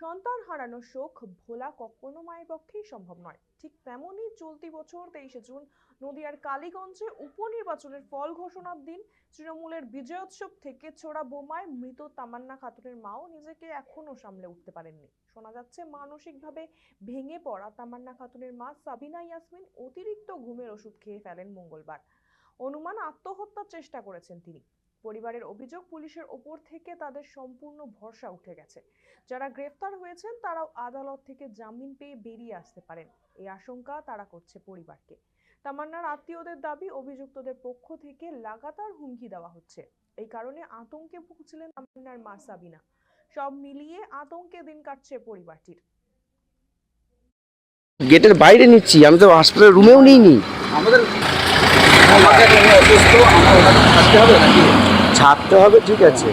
সন্তান হারানোর শোক ভোলা কখনো মায়ের পক্ষেই সম্ভব নয়। ঠিক তেমনই চলতি বছর তেইশে জুন নদিয়ার কালীগঞ্জে উপনির্বাচনের ফল ঘোষণার দিন তৃণমূলের বিজয়োৎসব থেকে ছোড়া বোমায় মৃত তামান্না খাতুনের মাও নিজেকে এখনও সামলে উঠতে পারেননি। শোনা যাচ্ছে, মানসিকভাবে ভেঙে পড়া তামান্না খাতুনের মা সাবিনা ইয়াসমিন অতিরিক্ত ঘুমের ওষুধ খেয়ে ফেলেন মঙ্গলবার। অনুমান আত্মহত্যার চেষ্টা করেছেন তিনি। পরিবারের অভিযোগ পুলিশের ওপর থেকে তাদের সম্পূর্ণ ভরসা উঠে গেছে যারা গ্রেফতার হয়েছেন তারাও আদালত থেকে জামিন পেয়ে বেরিয়ে আসতে পারেন এই আশঙ্কা তারা করছে পরিবারকে তামান্নার আত্মীয়দের দাবি অভিযুক্তদের পক্ষ থেকে লাগাতার হুমকি দেওয়া হচ্ছে এই কারণে আতঙ্কে ভুগছিলেন তামান্নার মা সাবিনা সব মিলিয়ে আতঙ্কে দিন কাটছে পরিবারটির গেটের বাইরে নিচ্ছি আমি তো হাসপাতালের রুমেও নিইনি আমাদের আমাকে অসুস্থ আমার ওনাকে থাকতে হবে নাকি ছাড়তে হবে ঠিক আছে।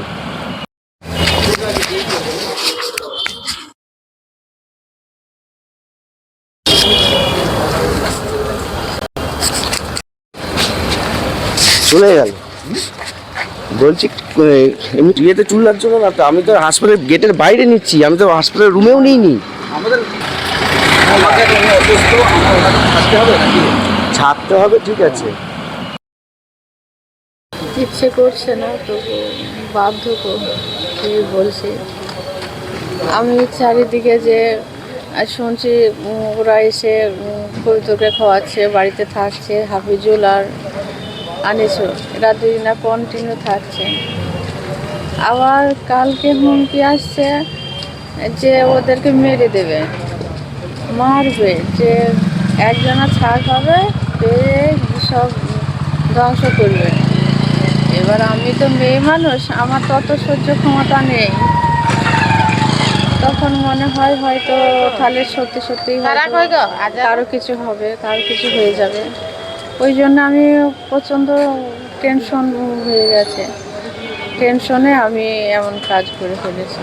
চলে গেল। বলছি এমনি ইয়েতে চুল লাগছিল না তো আমি তো হাসপাতালের গেটের বাইরে নিচ্ছি আমি তো হাসপাতালের রুমেও নিইনি। আমাদের হবে নাকি? ছাড়তে হবে ঠিক আছে। ইচ্ছে করছে না, তবু বাধ্য করে বলছে? আমি চারিদিকে যে শুনছি ওরা এসে কবিতকে খাওয়াচ্ছে, বাড়িতে থাকছে, হাফিজুল আর আনিসুর। এরা দুই না কন্টিনিউ থাকছে। আবার কালকে হুমকি আসছে যে ওদেরকে মেরে দেবে। মারবে, যে একজনা ছাড় হবে পেয়ে সব ধ্বংস করবে। এবার আমি তো মেয়ে মানুষ আমার তো অত সহ্য ক্ষমতা নেই। তখন মনে হয় হয়তো তাহলে সত্যি সত্যি কারও কিছু হবে কারও কিছু হয়ে যাবে। ওই জন্য আমি প্রচণ্ড টেনশন হয়ে গেছে। টেনশনে আমি এমন কাজ করে ফেলেছি।